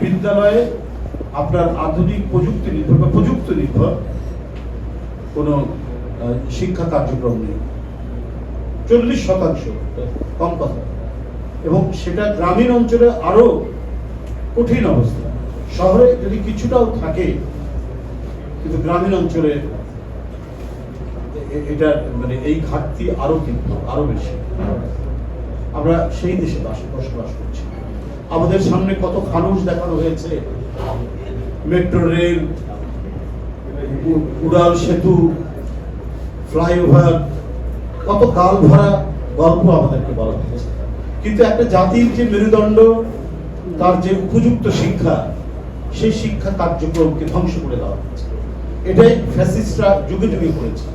বিদ্যালয়ে আপনার আধুনিক প্রযুক্তি নির্ভর বা প্রযুক্তি নির্ভর কোনো শিক্ষা কার্যক্রম নেই। চল্লিশ শতাংশ কম কথা। এবং সেটা গ্রামীণ অঞ্চলে আরও কঠিন অবস্থা। শহরে যদি কিছুটাও থাকে, কিন্তু গ্রামীণ অঞ্চলে এটা মানে এই ঘাটতি আরও তীব্র আরও বেশি। আমরা সেই দেশে বাস- বসবাস করছি। আমাদের সামনে কত ফানুস দেখানো হয়েছে। মেট্রো রেল, উড়াল সেতু, ফ্লাইওভার, কত কাল ভরা গল্প আমাদেরকে বলা হয়েছে। কিন্তু একটা জাতির যে মেরুদণ্ড, তার যে উপযুক্ত শিক্ষা, সেই শিক্ষা কার্যক্রমকে ধ্বংস করে দেওয়া হয়েছে। এটাই ফ্যাসিস্টরা যুগে যুগে করেছে।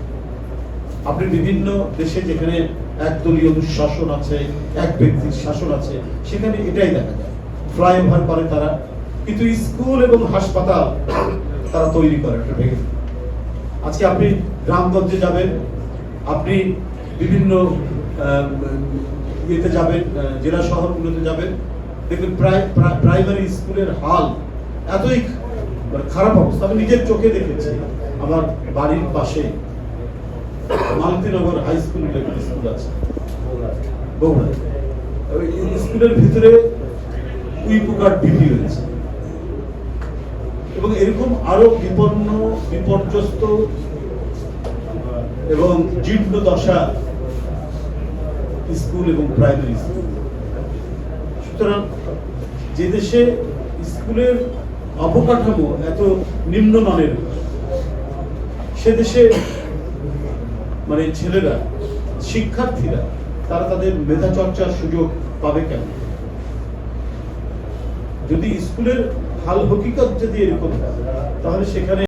আপনি বিভিন্ন দেশে যেখানে একদলীয় দুঃশাসন আছে, এক ব্যক্তির শাসন আছে, সেখানে এটাই দেখা যায়। ফ্লাইওভার করে তারা, কিন্তু স্কুল এবং হাসপাতাল তারা তৈরি করে আজকে আপনি গ্রামগঞ্জে যাবেন, আপনি বিভিন্ন ইয়েতে যাবেন জেলা শহরগুলোতে যাবেন, দেখবেন প্রাইমারি স্কুলের হাল এতই মানে খারাপ অবস্থা। আমি নিজের চোখে দেখেছি, আমার বাড়ির পাশে মালতীনগর হাই স্কুল বলে একটা স্কুল আছে। বগুড়ায় স্কুলের ভিতরে উই পোকার ঢিপি হয়েছে এবং এরকম আরও বিপন্ন বিপর্যস্ত এবং জীর্ণ দশা স্কুল এবং প্রাইমারি স্কুল সুতরাং যে দেশে স্কুলের অবকাঠামো এত নিম্নমানের সে দেশে মানে ছেলেরা শিক্ষার্থীরা তারা তাদের মেধা চর্চার সুযোগ পাবে কেন? যদি স্কুলের হাল হকিকত যদি এরকম হয়, তাহলে সেখানে